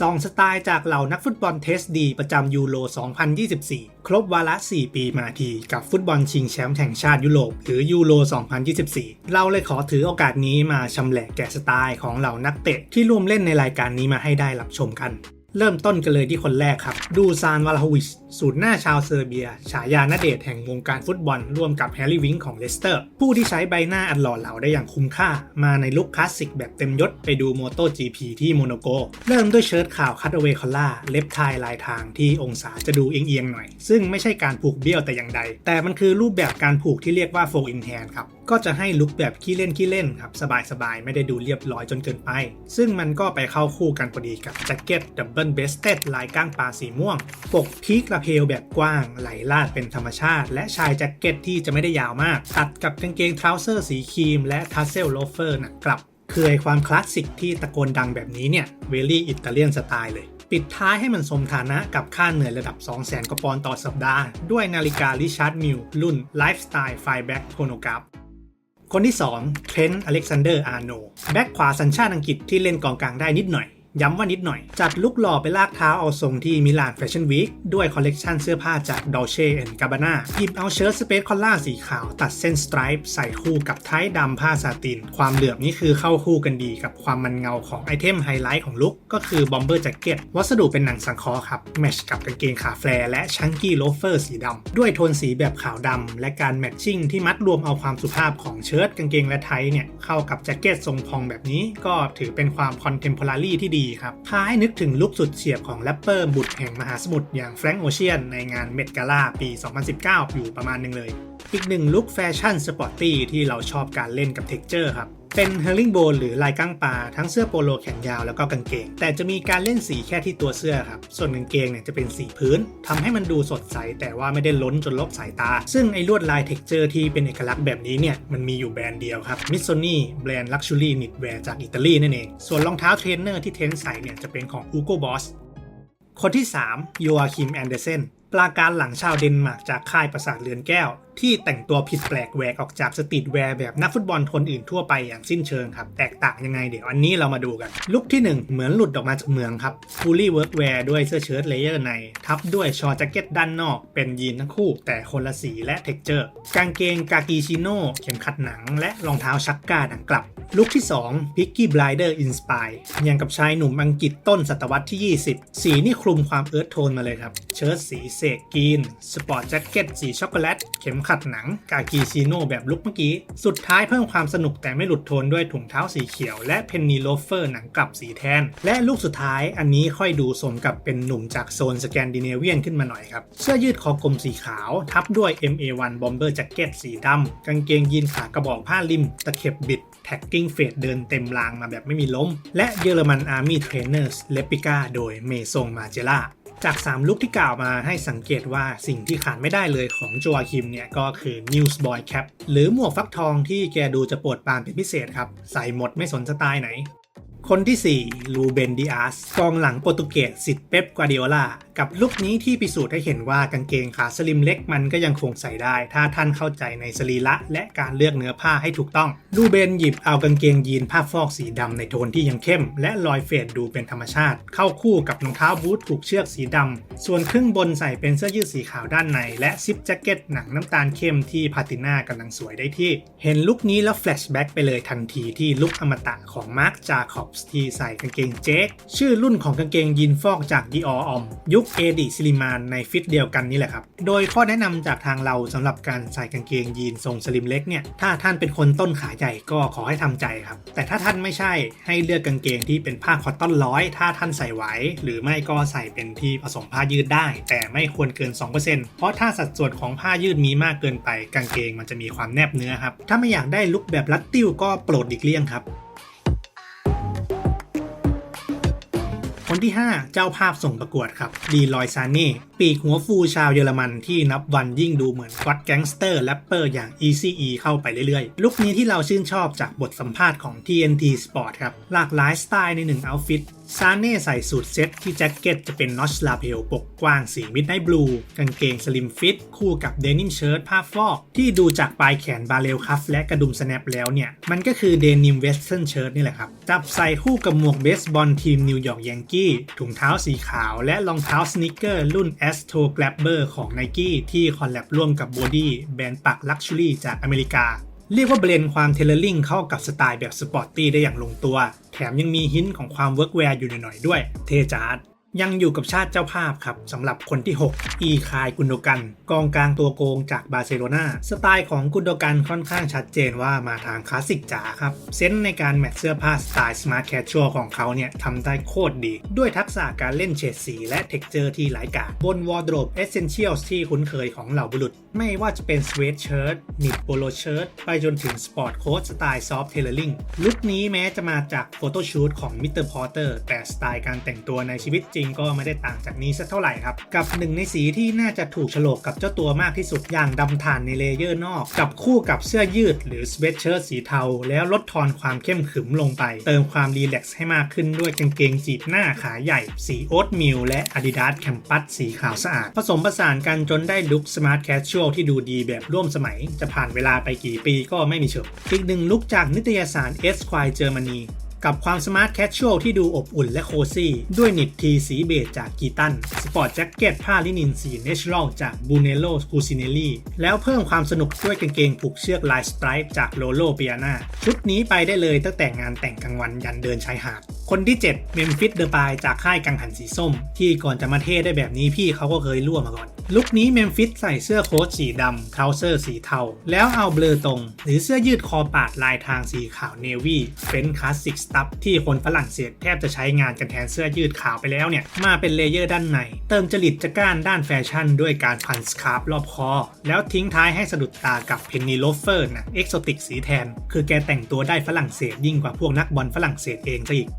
สองสไตล์จากเหล่านักฟุตบอลเทสดีประจำยูโร 2024 ครบวาระ 4 ปีมาทีกับฟุตบอลชิงแชมป์แห่งชาติยุโรปหรือยูโร 2024 เราเลยขอถือโอกาสนี้มาชำแหละแกะสไตล์ของเหล่านักเตะที่ร่วมเล่นในรายการนี้มาให้ได้รับชมกัน เริ่มต้นกันเลยที่คนแรกครับ ดูซานวาลาฮวิชสูตรหน้าชาวเซอร์เบีย ฉายาณเดชแห่งวงการฟุตบอล ร่วมกับแฮร์รี่วิงของเลสเตอร์ ผู้ที่ใช้ใบหน้าอันหล่อเหลาได้อย่างคุ้มค่า มาในลุคคลาสสิกแบบเต็มยศไปดูโมโต GP ที่โมโนโก เริ่มด้วยเชิ้ตขาวคัตเวคอล่า เล็บไทยลายทางที่องศาจะดูเอียงๆหน่อย ซึ่งไม่ใช่การผูกเบี้ยวแต่อย่างใด แต่มันคือรูปแบบการผูกที่เรียกว่า4 in hand ครับ ก็จะให้ลุคแบบขี้เล่นขี้เล่นครับสบายๆ ไม่ได้ดูเรียบร้อยจนเกินไป ซึ่งมันก็ไปเข้าคู่กันพอดีกับแจ็คเก็ตดับเบิลเบสเต็ดลายก้างปลาสีม่วง ปกพีกระเพลแบบกว้างไหลลาดเป็นธรรมชาติ และชายแจ็คเก็ตที่จะไม่ได้ยาวมาก ตัดกับกางเกงทราวเซอร์สีครีม และทัสเซลโลเฟอร์หนักกลับคือไอความคลาสสิกที่ตะโกนดังแบบนี้เนี่ยเวลี่อิตาเลียนสไตล์เลยปิดท้ายให้มันสมฐานะกับค่าเหนื่อยระดับ 200,000กว่าปอนด์ต่อสัปดาห์ ด้วยนาฬิการิชาร์ดมิลรุ่น Lifestyle f i b a c k Chronograph คน คนที่2เทรนต์อเล็กซานเดอร์อาร์โนแบ็กขวาสัญชาติอังกฤษที่เล่นกองกลางได้นิดหน่อย ย้ำว่านิดหน่อย จัดลุกหล่อไปลากเท้าเอาทรงที่มิลานแฟชั่นวีคด้วยคอลเลกชันเสื้อผ้าจาก Dolce Gabbana หยิบเอาเชิ้ตสเปซคอลล่าสีขาว ตัดเส้นสไตรป์ใส่คู่กับไทยดำผ้าซาติน ความเหลือบนี่คือเข้าคู่กันดีกับความมันเงาของไอเทมไฮไลท์ของลุกก็คือบอมเบอร์แจ็คเก็ตวัสดุเป็นหนังสังเคราะห์ครับแมชกับกางเกงขาแฟร์และชังกี้โลเฟอร์สีดำด้วยโทนสีแบบขาวดำและการแมทชิ่งที่มัดรวมเอาความสุภาพของเชิ้ตกางเกงและไทเนี่ยเข้ากับแจ็คเก็ตทรงพองแบบนี้ก็ถือเป็นความคอนเทมพอรารีที่ดีครับพาให้นึกถึงลุคสุดเฉียบของแรปเปอร์บุตรแห่งมหาสมุทรอย่างแฟรงก์โอเชียนในงานเมดกาล่าปี 2019 อยู่ประมาณหนึงเลย อีกหนึ่งลุคแฟชั่นสปอร์ตตี้ที่เราชอบการเล่นกับเท็กเจอร์ครับ เป็นเฮ r ริงโบนหรือลายก้างปลาทั้งเสื้อโปโลแขนยาวแล้วก็กางเกง แต่จะมีการเล่นสีแค่ที่ตัวเสื้อครับ ส่วนกางเกงเนี่ยจะเป็นสีพื้นทำให้มันดูสดใส แต่ว่าไม่ได้ล้นจนลบสายตา ซึ่งไอ้ลวดลายเท็กเจอร์ที่เป็นเอกลักษณ์แบบนี้เนี่ยมันมีอยู่แบรนด์เดียวครับมิ s โซนี่แบรนด์ลักชัวรี่นิดแวร์จากอิตาลีนั่นเองส่วนรองเท้าเทรนเนอร์ที่เทนใส่เนี่ยจะเป็นของ Hugo Boss คนที่3โยอาคิมแอนเดอร์เซนปราการหลังชาวเดนมาร์กจากค่ายประสาทเรือนแก้ว ที่แต่งตัวผิดแปลกแหวกออกจากสตรีทแวร์แบบนักฟุตบอลคนอื่นทั่วไปอย่างสิ้นเชิงครับ แตกต่างยังไงเดี๋ยวอันนี้เรามาดูกัน ลุคที่ 1 เหมือนหลุดออกมาจากเมืองครับ fully work wear ด้วยเสื้อเชิ้ตเลเยอร์ใน ทับด้วยชอแจ็คเก็ตด้านนอกเป็นยีนทั้งคู่ แต่คนละสีและเท็กเจอร์ กางเกงกากิชิโน่เข็มขัดหนัง และรองเท้าชักก้าหนังกลับลุคที่2 Picky Blinder Inspire อย่างกับชายหนุ่มอังกฤษต้นศตวรรษที่ 20 สีนี่คลุมความเอิร์ธโทนมาเลยครับ เชิ้ตสีเสกกรีน สปอร์ตแจ็คเก็ตสีช็อกโกแลต เข็มขัดหนังกากีซีโน่แบบลุคเมื่อกี้ สุดท้ายเพิ่มความสนุกแต่ไม่หลุดโทนด้วยถุงเท้าสีเขียว และเพนนีโลเฟอร์หนังกลับสีแทน และลูกสุดท้ายอันนี้ค่อยดูสมกับเป็นหนุ่มจากโซนสแกนดิเนเวียนขึ้นมาหน่อยครับ เสื้อยืดคอกลมสีขาว ทับด้วย MA1 Bomber Jacket สีดำกางเกงยีนขากระบอกผ้าริม ตะเข็บบิดแท็กกิ้งเฟดเดินเต็มรางมาแบบไม่มีล้ม และเยอรมันอาร์มี่เทรนเนอร์สเลปิก้าโดยเมซงมาเจล่า จาก 3 ลุกที่กล่าวมาให้สังเกตว่าสิ่งที่ขาดไม่ได้เลยของโจอาคิมเนี่ยก็คือ Newsboy Cap หรือหมวกฟักทองที่แกดูจะโปรดปานเป็นพิเศษครับ ใส่หมดไม่สนสไตล์ไหน คนที่ 4 ลูเบนดิอาสกองหลังโปรตุเกสสิทธิ์เป๊ปกวาดิโอลากับลุคนี้ที่พิสูจน์ให้เห็นว่ากางเกงขาสลิมเล็กมันก็ยังคงใส่ได้ ถ้าท่านเข้าใจในสรีระและการเลือกเนื้อผ้าให้ถูกต้อง ลูเบนหยิบเอากางเกงยีนผ้าฟอกสีดำในโทนที่ยังเข้ม และรอยเฟดดูเป็นธรรมชาติ เข้าคู่กับรองเท้าบูทผูกเชือกสีดำส่วนครึ่งบนใส่เป็นเสื้อยืดสีขาวด้านในและซิปแจ็คเก็ตหนังน้ำตาลเข้มที่พาติน่ากำลังสวยได้ที่ เห็นลุคนี้แล้วแฟลชแบ็กไปเลยทันทีที่ลุคอมตะของมาร์คจาคอบส์ที่ใส่กางเกงเจ๊กชื่อรุ่นของกางเกงยีนฟอกจากดีอออมยุคเอดิซิลิมานในฟิตเดียวกันนี่แหละครับ โดยข้อแนะนำจากทางเราสำหรับการใส่กางเกงยีนทรงสลิมเล็กเนี่ย ถ้าท่านเป็นคนต้นขาใหญ่ก็ขอให้ทำใจครับ แต่ถ้าท่านไม่ใช่ให้เลือกกางเกงที่เป็นผ้าคอตตอนร้อย ถ้าท่านใส่ไหว หรือไม่ก็ใส่เป็นที่ผสมผ้ายืดได้ แต่ไม่ควรเกิน 2%เพราะถ้าสัดส่วนของผ้ายืดมีมากเกินไปกางเกงมันจะมีความแนบเนื้อครับ ถ้าไม่อยากได้ลุคแบบรัดติ้วก็โปรดหลีกเลี่ยงครับ คนที่ 5 เจ้าภาพส่งประกวดครับ ดีลอยซาเน่ปีกหัวฟูชาวเยอรมันที่นับวันยิ่งดูเหมือนก็อดแก๊งสเตอร์แรปเปอร์อย่าง ECE เข้าไปเรื่อยๆ ลุคนี้ที่เราชื่นชอบจากบทสัมภาษณ์ของ TNT Sport ครับ หลากหลายสไตล์ในหนึ่งเอาท์ฟิต ซาเน่ใส่สูทเซ็ตที่แจ็คเก็ตจะเป็นนอชลาเพลปกกว้างสีมิดไนท์บลูกางเกงสลิมฟิตคู่กับเดนิมเชิ้ตผ้าฟอก ที่ดูจากปลายแขนบาเรลคัฟและกระดุมสแนปแล้วเนี่ย มันก็คือเดนิมเวสเทิร์นเชิ้ตนี่แหละครับ จับใส่คู่กับหมวกเบสบอลทีมนิวยอร์กยังกี้ถุงเท้าสีขาวและรองเท้าสนิเกอร์รุ่น Astro Grabber ของ Nike ที่คอลแลบร่วมกับบอดี้แบรนด์ปักลักชัวรี่จากอเมริกา เรียกว่าเบลนความเทเลอร์ลิงเข้ากับสไตล์แบบสปอร์ตตี้ได้อย่างลงตัว แถมยังมีหินของความเวิร์กแวร์อยู่หน่อยๆด้วย เทจาร์ดยังอยู่กับชาติเจ้าภาพครับสำหรับคนที่ 6 อีคายกุนโดกัน กองกลางตัวโกงจากบาร์เซโลนาสไตล์ของกุนโดกันค่อนข้างชัดเจนว่ามาทางคลาสสิกจ๋าครับ เซนส์ในการแมทเสื้อผ้าสไตล์สมาร์ทแคชชัวของเขาเนี่ยทำได้โคตรดี ด้วยทักษะการเล่นเฉดสีและเท็กเจอร์ที่หลายกาบนวอร์ดโรบเอเซนเชียลที่คุ้นเคยของเหล่าบุรุษไม่ว่าจะเป็นสเวตเชิ้ตนิดโปโลเชิ้ตไปจนถึงสปอร์ตโค้ทสไตล์ซอฟต์เทเลอร์ลิงลุคนี้แม้จะมาจากโฟโต้ชูตของมิสเตอร์พอร์เตอร์แต่สไตล์การแต่งตัวในชีวิตจริงก็ไม่ได้ต่างจากนี้สักเท่าไหร่ครับ กับหนึ่งในสีที่น่าจะถูกฉลกกับเจ้าตัวมากที่สุดอย่างดำถ่านในเลเยอร์นอก กับคู่กับเสื้อยืดหรือสเวตเชิ้ตสีเทา แล้วลดทอนความเข้มขึมลงไป เติมความรีแลกซ์ให้มากขึ้นด้วยกางเกงจีบหน้าขาใหญ่ สีโอ๊ตมิลและ Adidas Campus สีขาวสะอาดผสมผสานกันจนได้ลุคสมาร์ทแคชชวลที่ดูดีแบบร่วมสมัย จะผ่านเวลาไปกี่ปีก็ไม่มีเชิงอีกหนึ่งลุกจากนิตยสาร Esquire Germany กับความสมาร์ทแคชชวลที่ดูอบอุ่นและโคซี่ ด้วยนิตทีสีเบจจากกีตัน สปอร์ตแจ็คเก็ตผ้าลินินสีเนเชอรัลจากบูเนโลคูซิเนลลี่แล้วเพิ่มความสนุกด้วยกางเกงผูกเชือกลายสไตรป์จากโลโลเปียนาชุดนี้ไปได้เลยตั้งแต่งานแต่งกลางวันยันเดินชายหาด คนที่ 7 เมมฟิสเดอะปายจากค่ายกังหันสีส้ม ที่ก่อนจะมาเท่ได้แบบนี้พี่เขาก็เคยร่วมมาก่อน ลุคนี้เมมฟิสใส่เสื้อโค้ทสีดำทาวเซอร์สีเทา แล้วเอาเบลอตรง หรือเสื้อยืดคอปาดลายทางสีขาวเนวี่เป็นคลาสสิกสตัฟที่คนฝรั่งเศสแทบจะใช้งานกันแทนเสื้อยืดขาวไปแล้วเนี่ย มาเป็นเลเยอร์ด้านใน เติมจริตจะก้านด้านแฟชั่นด้วยการพันสคาร์ฟรอบคอ แล้วทิ้งท้ายให้สะดุดตากับเพนนีโลเฟอร์นะเอ็กโซติกสีแทน คือแกแต่งตัวได้ฝรั่งเศสยิ่งกว่าพวกนักบอลฝรั่งเศสเองซะอีก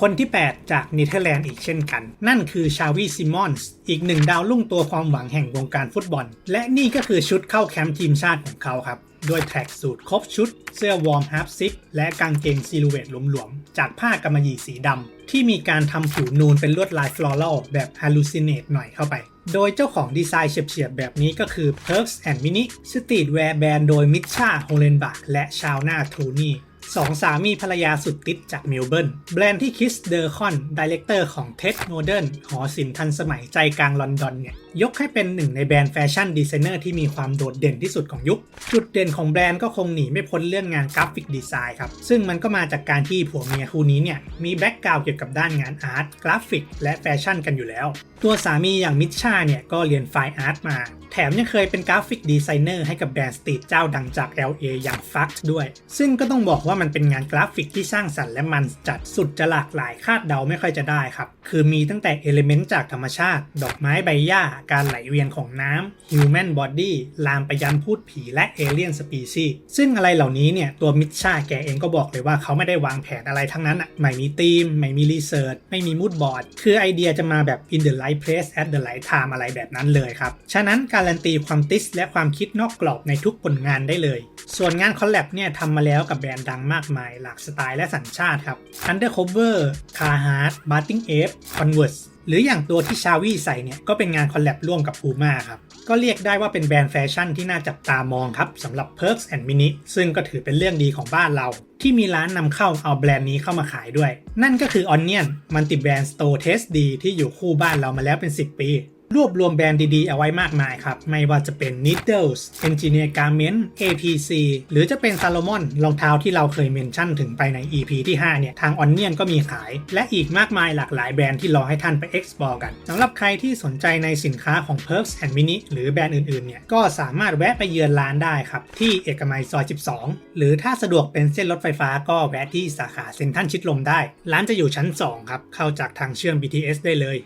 คนที่ 8 จากเนเธอร์แลนด์อีกเช่นกัน นั่นคือชาวีซิมอนส์อีกหนึ่งดาวรุ่งตัวความหวังแห่งวงการฟุตบอล และนี่ก็คือชุดเข้าแคมป์ทีมชาติของเขาครับ ด้วยแท็กสูทครบชุด เสื้อวอร์มฮาร์ฟซิกและกางเกงซิลูเวตหลวมๆ จากผ้ากำมะหยี่สีดำ ที่มีการทำผิวนูนเป็นลวดลายฟลอรัลแบบฮ a ลูซิน a t e หน่อยเข้าไป โดยเจ้าของดีไซน์เฉียบๆ แบบนี้ก็คือ Perks and Mini สตรีทแวร์แบรนด์โดยมิชชาโฮเลนบาและชาวนาทูนี่สองสามีภรรยาสุดติดจากเมลเบิร์นแบรนด์ที่คิสเดอร์คอนดีเลกเตอร์ของเท็ดโมเดิร์นหอศิลป์ทันสมัยใจกลางลอนดอนเนี่ย ยกให้เป็นหนึ่งในแบรนด์แฟชั่นดีไซเนอร์ที่มีความโดดเด่นที่สุดของยุค จุดเด่นของแบรนด์ก็คงหนีไม่พ้นเรื่องงานกราฟิกดีไซน์ครับ ซึ่งมันก็มาจากการที่ผัวเมียคู่นี้เนี่ย มีแบ็กกราวด์เกี่ยวกับด้านงานอาร์ตกราฟิกและแฟชั่นกันอยู่แล้ว ตัวสามีอย่างมิชชาเนี่ยก็เรียนไฟอาร์ตมา แถมยังเคยเป็นกราฟิกดีไซเนอร์ให้กับแบรนด์สตรีทเจ้าดังจาก LA อย่าง Fux ด้วย ซึ่งก็ต้องบอกว่ามันเป็นงานกราฟิกที่สร้างสรรค์และมันจัดสุดจะหลากหลายคาดเดาไม่ค่อยจะได้ครับคือมีตั้งแต่เอลิเมนต์จากธรรมชาติ ดอกไม้ใบหญ้าการไหลเวียนของน้ำ Human Body ลามไปยันพูดผีและเอเลียนสปีซีซึ่งอะไรเหล่านี้เนี่ย ตัวมิชชาแกเองก็บอกเลยว่าเขาไม่ได้วางแผนอะไรทั้งนั้นอะไม่มีธีม ไม่มีรีเสิร์ชไม่มีมูดบอร์ดคือไอเดียจะมาแบบ in the right place at the right time อะไรแบบนั้นเลยครับ ฉะนั้นการันตีความติสและความคิดนอกกรอบในทุกผลงานได้เลย ส่วนงานคอลแลบเนี่ยทำมาแล้วกับแบรนด์ดังมากมาย หลากสไตล์และสัญชาติครับ Undercover Carhartt Martin Ape Converse หรืออย่างตัวที่ชาวีใส่เนี่ยก็เป็นงานคอลแลบร่วมกับ Puma ครับ ก็เรียกได้ว่าเป็นแบรนด์แฟชั่นที่น่าจับตามองครับสำหรับ Perks and Mini ซึ่งก็ถือเป็นเรื่องดีของบ้านเรา ที่มีร้านนำเข้าเอาแบรนด์นี้เข้ามาขายด้วย นั่นก็คือ Onion Multi Brand Store Taste ดีที่อยู่คู่บ้านเรามาแล้วเป็น 10 ปี รวบรวมแบรนด์ดีๆ เอาไว้มากมายครับ ไม่ว่าจะเป็น Needles Engineer Garment APC หรือจะเป็น Salomon รองเท้าที่เราเคยเมนชั่นถึงไปใน EP ที่ 5 เนี่ย ทาง Onion ก็มีขาย และอีกมากมายหลากหลายแบรนด์ที่รอให้ท่านไป explore กันสำหรับใครที่สนใจในสินค้าของ Perks and Mini หรือแบรนด์อื่นๆ เนี่ย ก็สามารถแวะไปเยือนร้านได้ครับ ที่เอกมัยซอย 12 หรือถ้าสะดวกเป็นเส้นรถไฟฟ้าก็แวะที่สาขาเซ็นทรัลชิดลมได้ ร้านจะอยู่ชั้น 2 ครับ เข้าจากทางเชื่อม BTS ได้เลย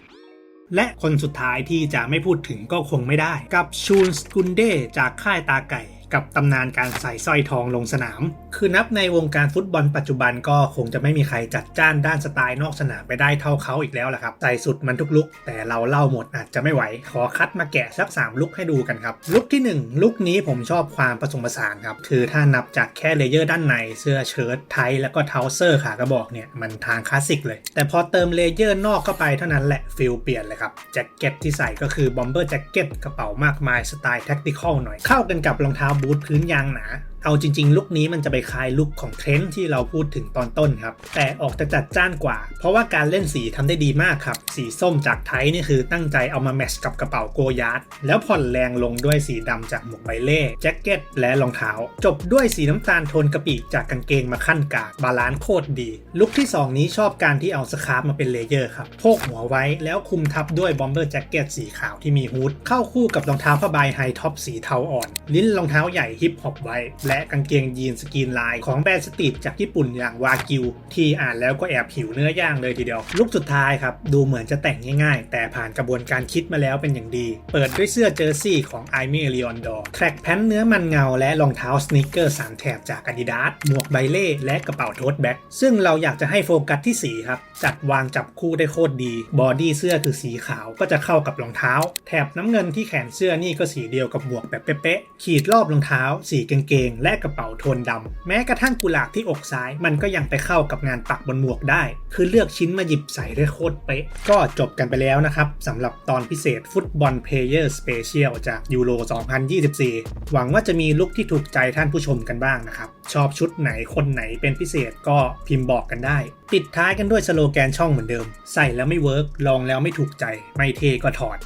และคนสุดท้ายที่จะไม่พูดถึงก็คงไม่ได้ กับชูนสกุนเดจากค่ายตาไก่ กับตำนานการใส่สร้อยทองลงสนาม คือนับในวงการฟุตบอลปัจจุบันก็คงจะไม่มีใครจัดจ้านด้านสไตล์นอกสนามไปได้เท่าเขาอีกแล้วล่ะครับ ใส่สุดมันทุกลุก แต่เราเล่าหมดอาจจะไม่ไหว ขอคัดมาแกะสัก 3 ลุกให้ดูกันครับ ลุกที่ 1 ลุกนี้ผมชอบความผสมผสานครับ คือถ้านับจากแค่เลเยอร์ด้านในเสื้อเชิ้ตไทแล้วก็เทาเซอร์ขากระบอกเนี่ยมันทางคลาสสิกเลย แต่พอเติมเลเยอร์นอกเข้าไปเท่านั้นแหละฟิลเปลี่ยนเลยครับแจ็คเก็ตที่ใส่ก็คือบอมเบอร์แจ็คเก็ตกระเป๋ามากมายสไตล์แท็กติคอลหน่อยเข้ากันกับรองเท้าบูทพื้นยางหนา เอาจริง ๆ ลุคนี้มันจะไปคล้ายลุคของเทรนด์ที่เราพูดถึงตอนต้นครับ แต่ออกจะจัดจ้านกว่า เพราะว่าการเล่นสีทำได้ดีมากครับ สีส้มจากไทยนี่คือตั้งใจเอามาแมชกับกระเป๋าโกยาร์ดแล้วผ่อนแรงลงด้วยสีดำจากหมวกใบเล่แจ็คเก็ตและรองเท้า จบด้วยสีน้ำตาลโทนกระปีจากกางเกงมาขั้นกากบาลานซ์โคตรดี ลุคที่ 2 นี้ชอบการที่เอาสคาร์ฟมาเป็นเลเยอร์ครับโพกหัวไว้แล้วคุมทับด้วยบอมเบอร์แจ็คเก็ตสีขาวที่มีฮูดเข้าคู่กับรองเท้าผ้าใบไฮท็อปสีเทาอ่อน ลิ้นรองเท้าใหญ่ฮิปฮอปไว้และกางเกงยีนสกรีนลาย ของแบรนด์สตรีทจากญี่ปุ่นอย่างวากิว ที่อ่านแล้วก็แอบหิวเนื้อย่างเลยทีเดียว ลุคสุดท้ายครับ ดูเหมือนจะแต่งง่ายๆ แต่ผ่านกระบวนการคิดมาแล้วเป็นอย่างดี เปิดด้วยเสื้อเจอร์ซี่ของไอเมลีออนดอร์แทร็กแพนเนื้อมันเงาและรองเท้าสเนคเกอร์สามแถบจากอาดิดาสหมวกไบเล่และกระเป๋าโทสแบ็กซึ่งเราอยากจะให้โฟกัสที่สีครับจัดวางจับคู่ได้โคตรดี บอดี้เสื้อคือสีขาวก็จะเข้ากับรองเท้า แถบน้ำเงินที่แขนเสื้อนี่ก็สีเดียวกับหมวกแบบเป๊ะๆขีดรอบรองเท้า สีเกงและกระเป๋าโทนดำแม้กระทั่งกุหลาบที่อกซ้าย มันก็ยังไปเข้ากับงานปักบนหมวกได้ คือเลือกชิ้นมาหยิบใส่ได้โคตรเป๊ะ ก็จบกันไปแล้วนะครับสำหรับตอนพิเศษฟุตบอลเพลเยอร์สเปเชียลจากยูโร 2024 หวังว่าจะมีลุคที่ถูกใจท่านผู้ชมกันบ้างนะครับ ชอบชุดไหนคนไหนเป็นพิเศษก็พิมพ์บอกกันได้ ปิดท้ายกันด้วยสโลแกนช่องเหมือนเดิม ใส่แล้วไม่เวิร์กลองแล้วไม่ถูกใจ ไม่เทก็ถอด